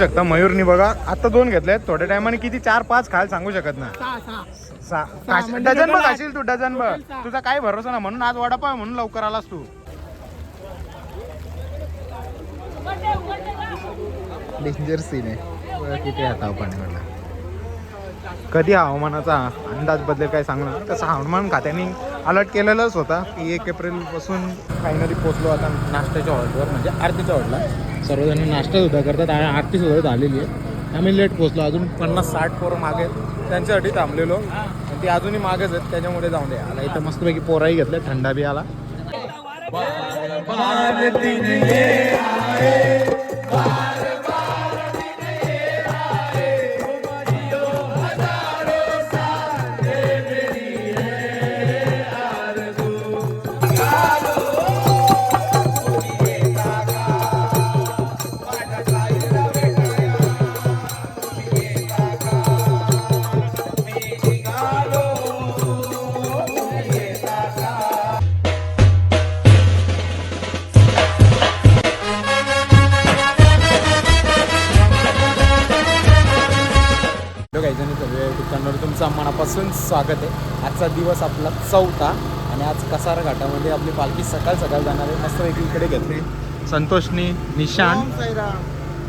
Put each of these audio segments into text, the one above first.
शकता. मयूरनी बघा आता दोन घेतले थोड्या टायमाने किती? चार पाच खायला सांगू शकत ना सहा खाश- म्हणजे डझन बघ खाशील तू डझन बघ. तुझा काय भरोसा ना म्हणून आज वडापाव आहे म्हणून लवकर आलास तू. डेंजर सीन आहे. किती आता पाणी कधी हवामानाचा अंदाज बदलेल काय सांगणार? तसं हवामान खात्याने अलर्ट केलेलंच होता की एक एप्रिलपासून फायनली पोचलो आता नाश्त्याच्या हॉलवर म्हणजे आरतीच्या हॉलला सर्वजण नाश्तासुद्धा करतात. आणि आरतीसुद्धा झालेली आहे. आम्ही लेट पोचलो अजून पन्नास साठ पोरं मागे त्यांच्यासाठी थांबलेलो. ते अजूनही मागेच आहेत. त्याच्यामुळे जाऊन द्या. आता इथं मस्तपैकी पोराही घेतले थंडा बी आला. हॅलो मनापासून स्वागत आहे. आजचा दिवस आपला चौथा आणि आज कसारा घाटामध्ये आपली पालखी सकाळ सकाळ जाणार आहे. मस्त इकडे घेतली. संतोषनी निशान.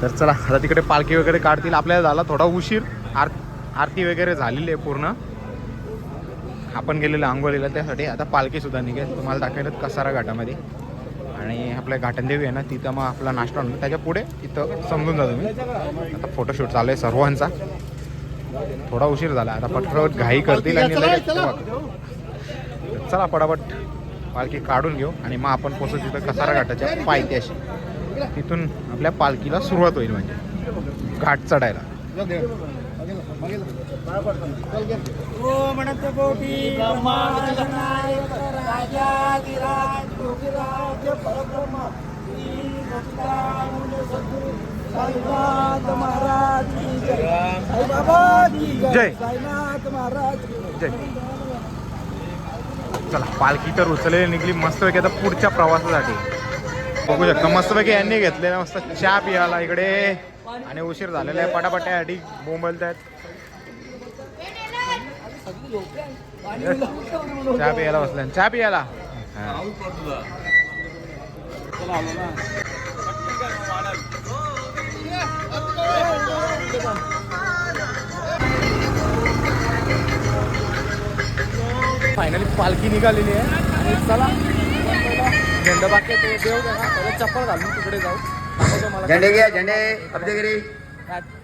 तर चला आता तिकडे पालखी वगैरे काढतील. आपल्याला झाला थोडा उशीर. आर आरती वगैरे झालेली आहे पूर्ण. आपण गेलेलो आंघोळीला त्यासाठी आता पालखी सुद्धा निघेल. तुम्हाला दाखवलं कसारा घाटामध्ये आणि आपल्या घाटनदेवी आहे ना तिथं मग आपला नाश्ता आणून त्याच्या पुढे तिथं समजून जा तुम्ही. आता फोटोशूट चालू आहे सर्वांचा. थोडा उशीर झाला. आता पटपट घाई करतील आणि. चला. पटापट. पालखी काढून घेऊ आणि मग आपण पोचू तिथं कसारा घाटाच्या पायथ्याशी. तिथून आपल्या पालखीला सुरुवात होईल म्हणजे. घाट चढायला. ओ साईनाथ महाराज की जय. की जय. साईनाथ महाराज की जय. जय. चला पालखी तर उचललेली निघली मस्तपैकी आता पुढच्या प्रवासासाठी. बघू शकता मस्तपैकी यांनी घेतलेला मस्त चहा पियाला इकडे. आणि उशीर झालेला आहे पटापट्यासाठी बोंबलत आहेत. चहा पियाला बसल्या चहा पियाला. हा. फायनली पालखी निघालेली आहे. आणि चला झेंडाबाके ते देव द्या ना त्याला चप्पल घालून तिकडे जाऊ. झेंडे घ्या झेंडे.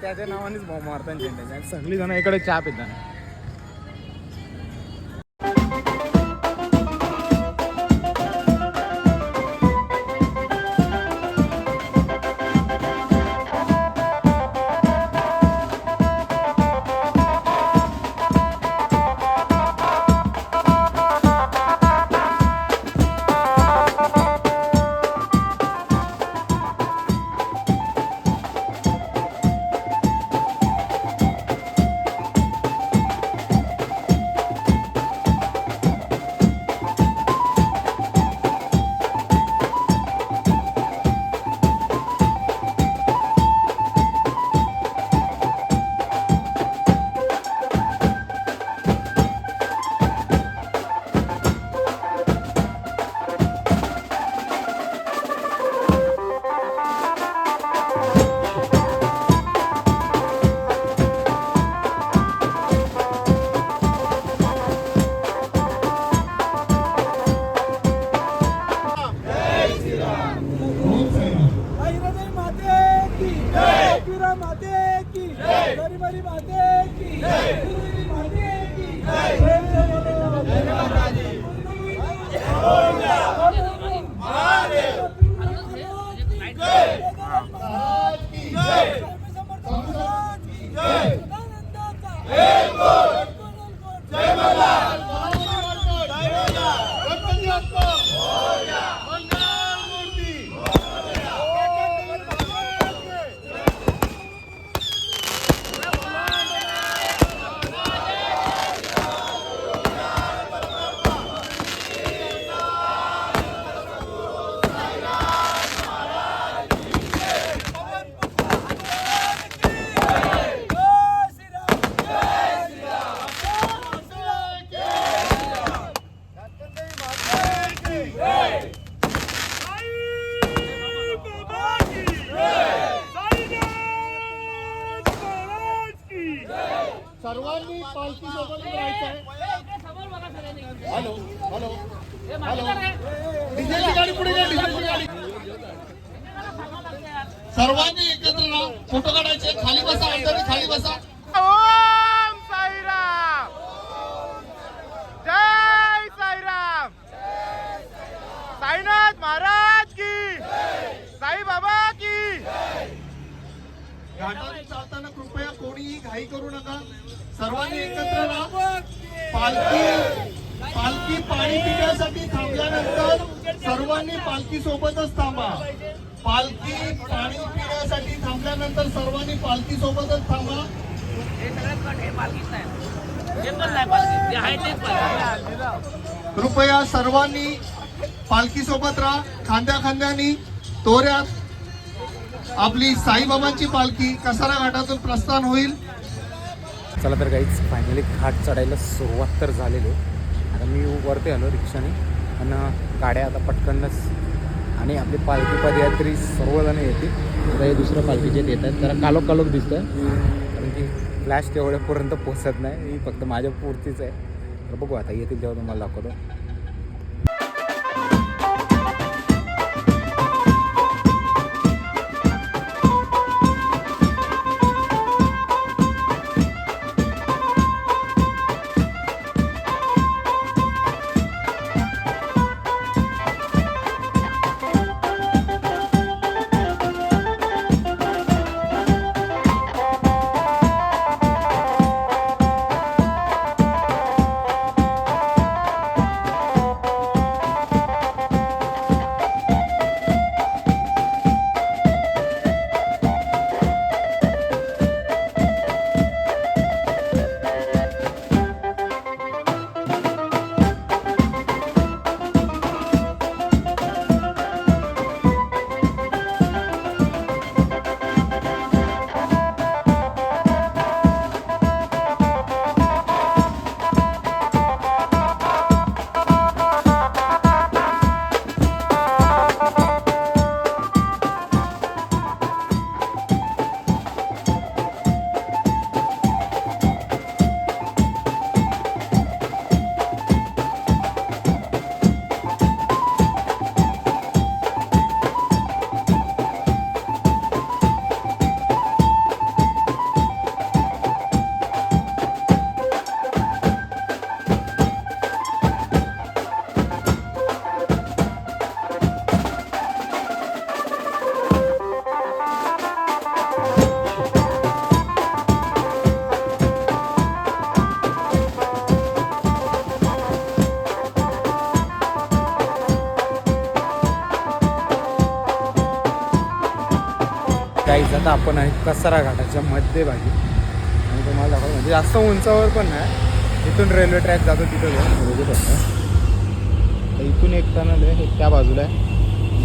त्याच्या नावानेच मारतात झेंड्याच्या सगळी जण इकडे चहा पितात सर्वांनी एकत्र राहा फोटो काढा. सर्वांनी पालखीसोबत राहा. खांद्या खांद्यानी तोऱ्यात आपली साईबाबांची पालखी कसारा घाटातून प्रस्थान होईल. चला तर काहीच फायनली घाट चढायला सुरुवात तर झालेली आता मी वरती आलो रिक्षाने. आणि गाड्या आता पटकनच आणि आपली पालखी पदयात्री सर्वजण येते आता हे दुसऱ्या पालखीचे येत आहेत जरा कालोख कालोख दिसतं कारण की फ्लॅश तेवढ्यापर्यंत पोचत नाही. ही फक्त माझ्या पुरतीच आहे. तर बघू आता येतील तेव्हा तुम्हाला दाखवतो. आता आपण आहे कसारा घाटाच्या मध्यभागी. आणि तुम्हाला दाखवलं म्हणजे जास्त उंचावर पण नाही. इथून रेल्वे ट्रॅक जातो तिथं जाऊन तर इथून एक टनल आहे हे त्या बाजूला आहे.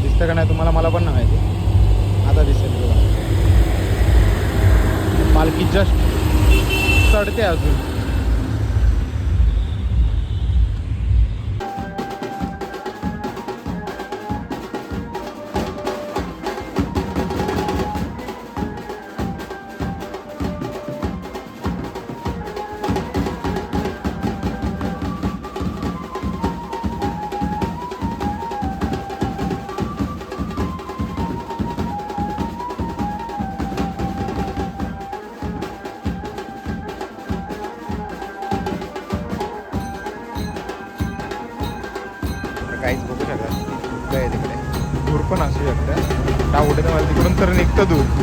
दिसतं का नाही तुम्हाला? मला पण नाही माहिती. आता दिसेल तुला पालखी जस्ट चढते अजून. году.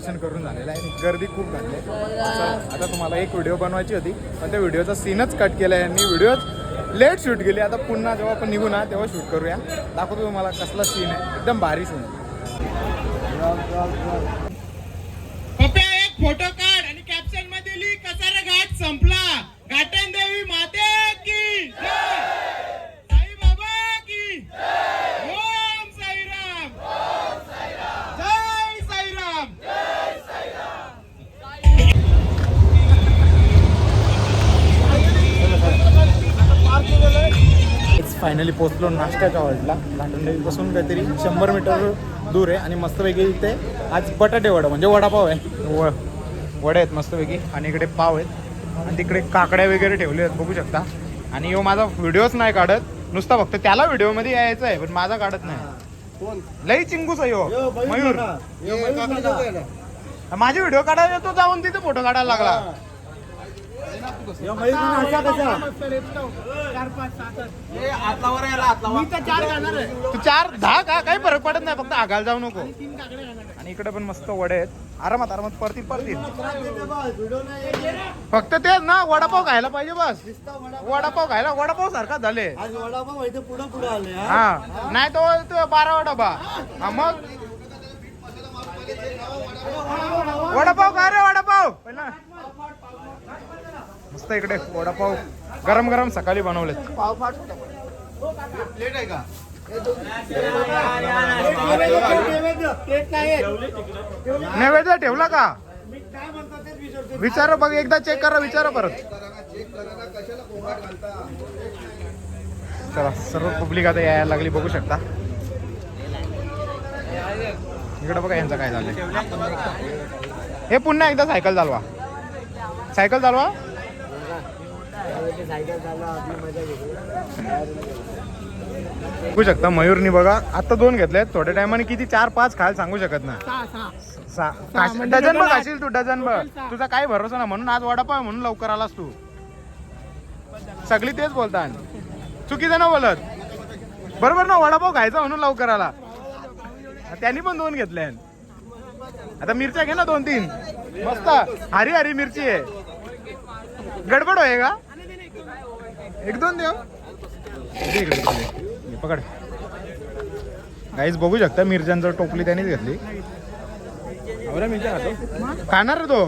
दर्शन करून झालेलं आहे. आणि गर्दी खूप झाली आहे. आता तुम्हाला एक व्हिडिओ बनवायची होती पण त्या व्हिडिओचा सीनच कट केला आहे आणि व्हिडिओ लेट शूट केली आता पुन्हा जेव्हा आपण निघू ना तेव्हा शूट करूया. दाखवतो तुम्हाला कसला सीन आहे. एकदम भारी सीन आहे. एक फोटो काढ आणि कॅप्शनमध्ये लिही कसारा घाट संपला. फायनली पोहोचलो नाश्त्याच्या हॉल्टला लाटंडेपासून काहीतरी शंभर मीटर दूर आहे आणि मस्तपैकी इथे आज बटाटे वडा म्हणजे वडापाव आहे. व वडे आहेत मस्तपैकी आणि इकडे पाव आहेत. आणि तिकडे काकड्या वगैरे ठेवले आहेत बघू शकता. आणि यो माझा व्हिडिओच नाही काढत. नुसता फक्त त्याला व्हिडिओमध्ये यायचं आहे पण माझा काढत नाही. लई चिंगूस आहे यो. मयूर माझे व्हिडिओ काढायला तो जाऊन तिथे फोटो काढायला लागला. तू चार दहा का? काही फरक पडत नाही फक्त आगायला जाऊ नको. आणि इकडे पण मस्त वडे आहेत. आरामात आरामात परतील परतील. फक्त तेच ना वडापाव खायला पाहिजे बस. वडापाव. खायला वडापाव सारखा झाले. आज वडापाव इथे पुढं पुढं आले हा? नाही तो बारा डबा हा मग? वडापाव काय रे वडापाव. पहिला मस्त इकडे वडापाव गरम गरम सकाळी बनवलेत. प्लेट आहे का नैवेद्य ठेवला का? विचारा बघ एकदा चेक करा विचारा परत. चला सर्व पब्लिक आता यायला लागली बघू शकता. इकडे बघा यांचं काय झालं हे पुन्हा एकदा सायकल चालवा. सायकल चालवा. बघू शकता मयूरनी बघा आता दोन घेतलेत. थोड्या टायमाने किती? चार पाच खायला सांगू शकत ना खाश- डझन बघ खाशील तू डझन बघ. तुझा काय भरोसा ना म्हणून आज वडापाव म्हणून लवकर आलास तू. सगळी तेच बोलतात चुकीचं ना बोलत. बरोबर ना वडापाव खायचा म्हणून लवकर आला. त्यांनी पण दोन घेतले आता मिरच्या घे ना दोन तीन मस्त. हरी हरी मिरची आहे. गडबड होय का? एक दोन देव दे इकडे, इकडे. दे. हे पकड. काहीच बघू शकता मिरच्यांचं टोपली त्यांनीच घेतली. खाणार तो.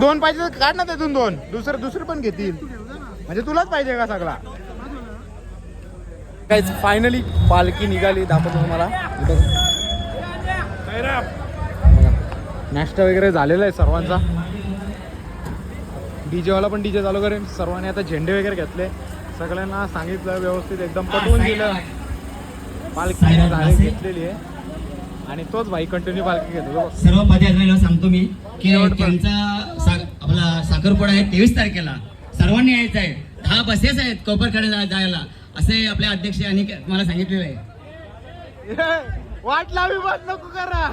दोन पाहिजे काढ ना त्यातून दोन. दुसरं दुसरं पण घेतील. म्हणजे तुलाच पाहिजे का सगळा? काहीच फायनली पालखी निघाली. दाखवतो तुम्हाला. नाश्ता वगैरे झालेला आहे सर्वांचा. डीजे वाला पण डीजे चालू करेन. सर्वांनी आता झेंडे वगैरे घेतले. सगळ्यांना सांगितलं व्यवस्थित एकदम पटवून दिलं. पालखी झाली घेतलेली आहे. आणि तोच भाई कंटिन्यू पालखी घेतो. सर्व पदाधिकाऱ्यांना सांगतो मी की. त्यांचा आपला साखरपुडा आहे तेवीस तारखेला. सर्वांनी यायचं आहे. दहा बसेस आहेत कोपरकडे जा- जायला. असे आपले अध्यक्ष आणि मला सांगितलेलं आहे. वाट लावी बस नको करा.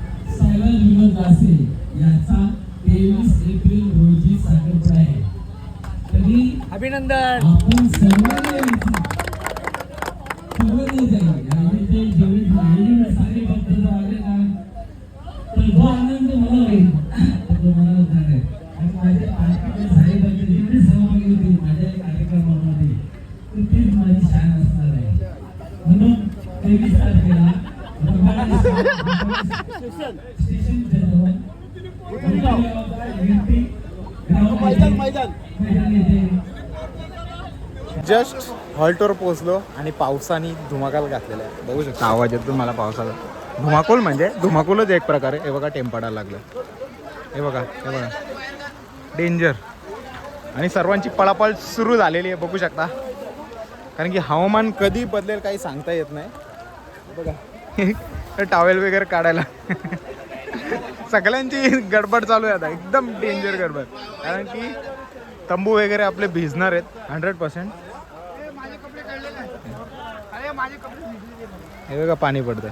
याचा तेवीस एप्रिल रोजी साखरपुडा आहे. तरी अभिनंदन. आपण हॉल्टवर पोहोचलो आणि पावसाने धुमाकाल घातलेला आहे. बघू शकता. आवाज येतो मला पावसाचा. धुमाकूल म्हणजे धुमाकूलच एक प्रकारे. हे बघा टेम लागलं. हे बघा हे बघा. डेंजर आणि सर्वांची पळापळ सुरू झालेली आहे बघू शकता. कारण की हवामान कधी बदलेल काही सांगता येत नाही. बघा. टॉवेल वगैरे काढायला. सगळ्यांची गडबड चालू आहे आता. एकदम डेंजर गडबड. कारण की तंबू वगैरे आपले भिजणार आहेत हंड्रेड पर्सेंट हे बघा पाणी पडतंय.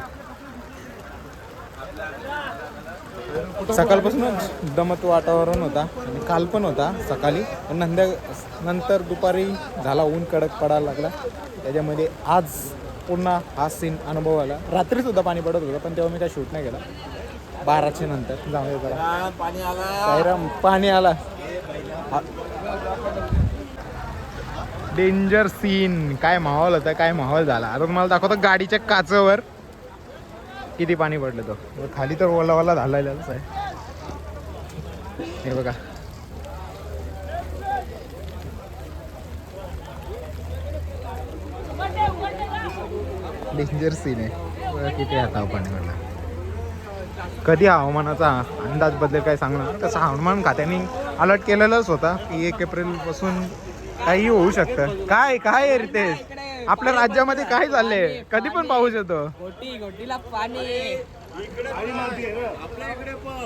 सकाळपासूनच दमत वातावरण होता आणि काल पण होता सकाळी. पण नंतर नंतर दुपारी झाला ऊन कडक पडायला लागला. त्याच्यामध्ये आज पुन्हा हा सीन अनुभव आला. रात्री सुद्धा पाणी पडत होतं पण तेव्हा मी काय शूट नाही केला. बाराशे नंतर. जाऊ दे जरा. पाणी आला. पाणी आला. Danger scene. काय माहोल होता काय माहोल झाला. आता तुम्हाला दाखवतो गाडीच्या काचवर किती पाणी पडलं तो. खाली तर ओला ओला झालेलाच आहे. हे बघा. डेंजर सीन आहे. किती आता पाणी पडला. कधी हवामानाचा अंदाज बदलेल काय सांगणार. तसं हवामान खात्याने अलर्ट केलेलंच होता. की एक एप्रिलपासून काही होऊ शकतं. काय काय आहे रितेश आपल्या राज्यामध्ये काय चाललंय? कधी पण पाऊस येतो.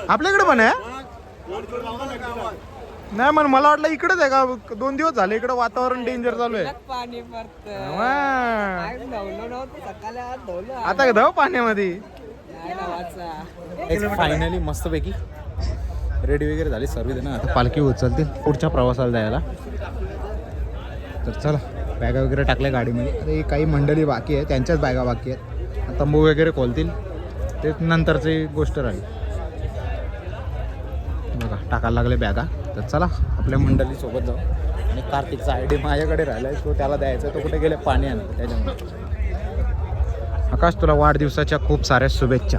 आपल्याकडे पण आहे? नाही मग मला वाटलं इकडेच आहे का? दोन दिवस झाले इकडे वातावरण डेंजर चालू आहे. पाणी आता धाव पाण्यामध्ये. फायनली मस्तपैकी रेडी वगैरे झाली. सर्व ना आता पालखी उचलतील पुढच्या प्रवासाला जायला. तर चला बॅगा वगैरे टाकल्या गाडीमध्ये. अरे काही मंडळी बाकी आहे त्यांच्याच बॅगा बाकी आहेत. तंबू वगैरे खोलतील. ते नंतरची गोष्ट राहील. बघा टाकायला लागले बॅगा. तर चला आपल्या मंडळीसोबत जाऊ. आणि कार्तिकचा आय डी माझ्याकडे राहिला आहे तो त्याला द्यायचा तो कुठे गेले? पाणी आणलं त्याच्यामुळे. आकाश तुला वाढदिवसाच्या खूप साऱ्या शुभेच्छा.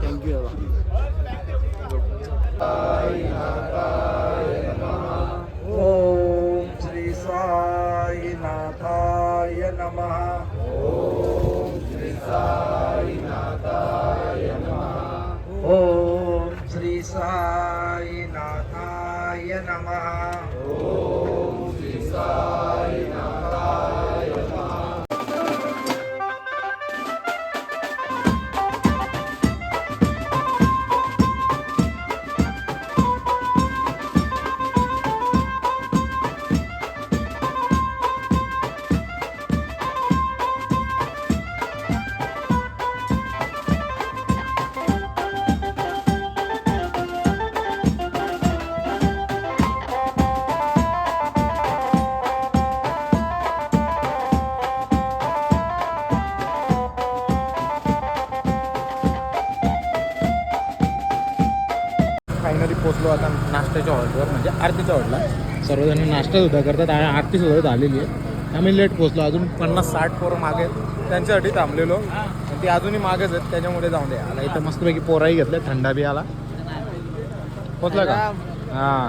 सर्वजण नाश्ता सुद्धा करतात आणि आरती सुद्धा झालेली आहे. आम्ही लेट पोचलो अजून पन्नास साठ पोरं मागे त्यांच्यासाठी थांबलेलो. ते अजूनही मागेच आहेत. त्याच्यामुळे जाऊन द्या. आला इथं मस्तपैकी पोराही घेतले थंडा बी आला. पोचला का? हां.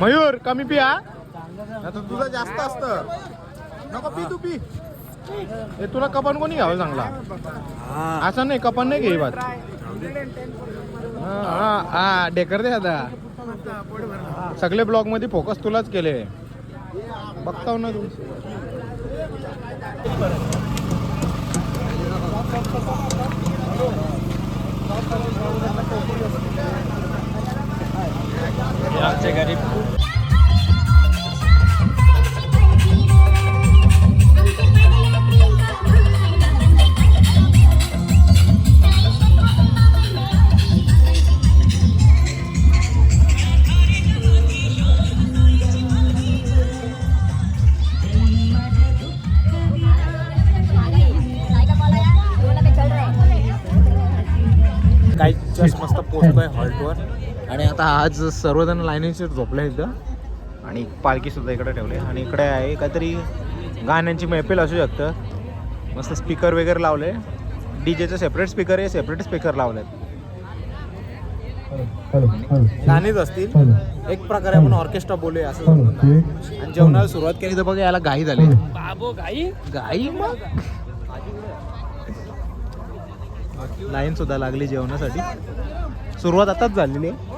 मयूर कमी पिया आता तुझं जास्त असतं. नको पी तू पी. हे तुला कपन कोणी घ्यावं चांगला? असं नाही कपन नाही घे बात. हा हा, हा डेकर दे आता. सगळे ब्लॉगमध्ये फोकस तुलाच केले. बघताव ना तू. काही जस्ट मस्त पोहोचतोय हॉल्टवर. आणि आता आज सर्वजण लाईनीचे झोपले इथं. आणि पालखी सुद्धा इकडे ठेवली आणि इकडे आहे काहीतरी गाण्यांची मैफिल असू शकतं. मस्त स्पीकर वगैरे लावले. डीजेचं सेपरेट स्पीकर आहे सेपरेट स्पीकर लावलेत. गाणीच असतील. एक प्रकारे आपण ऑर्केस्ट्रा बोलूया असं. आणि जेवणाला सुरुवात केली तर बघा याला घाई झाली. बाबो गाई? गाई मग? लाईन सुद्धा लागली जेवणासाठी. सुरुवात आताच झालेली आहे.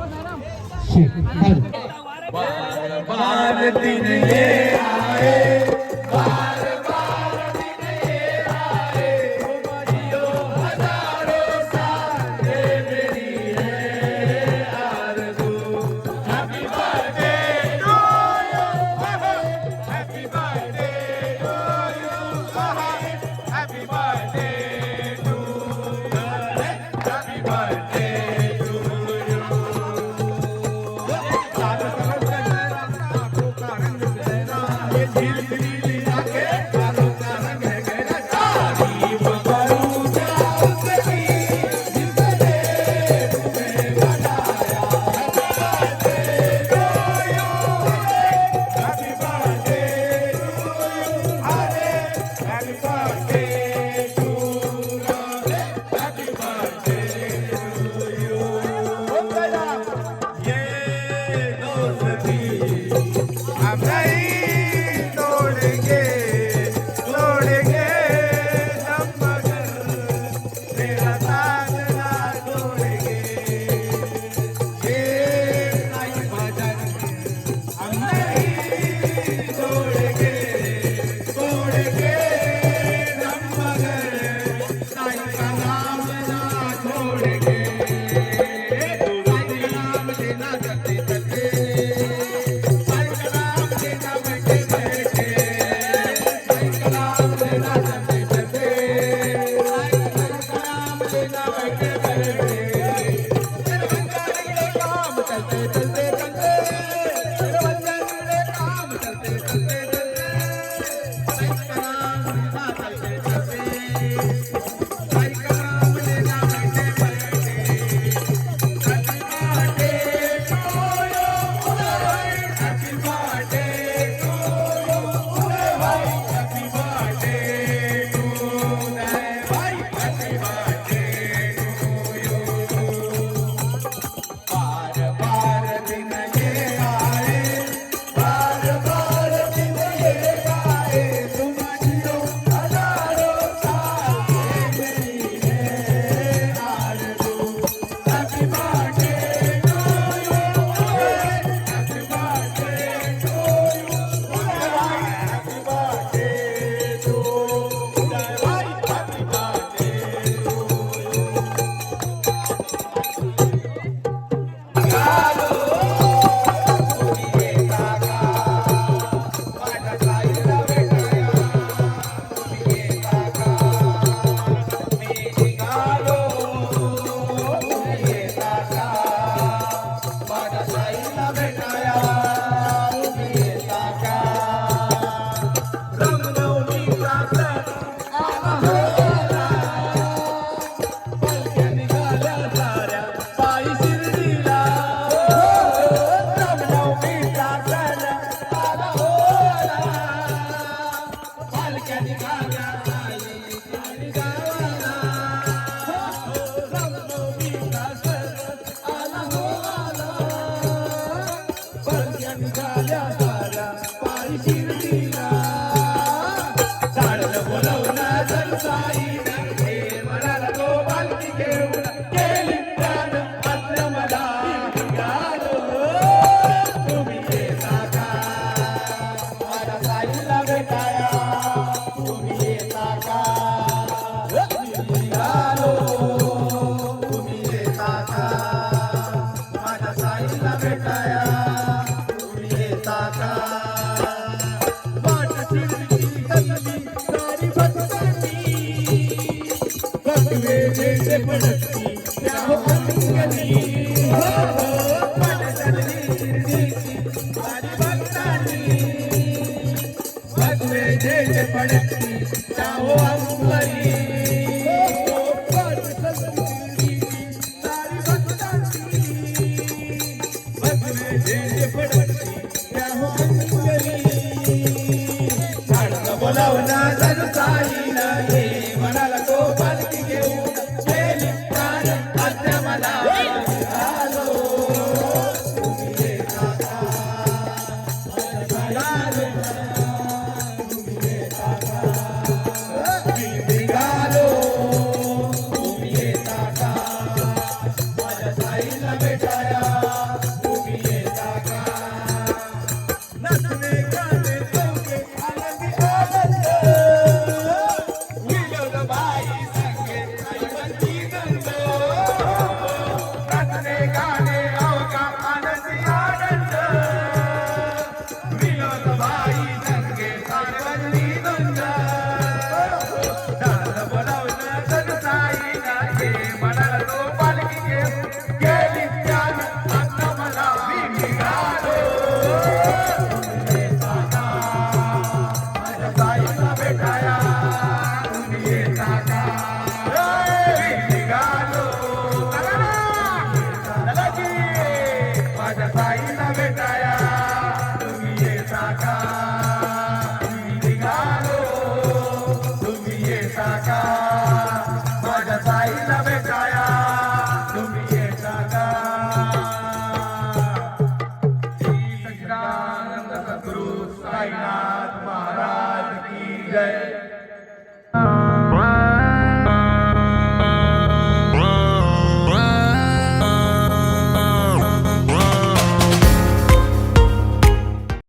Hola, hola, hola.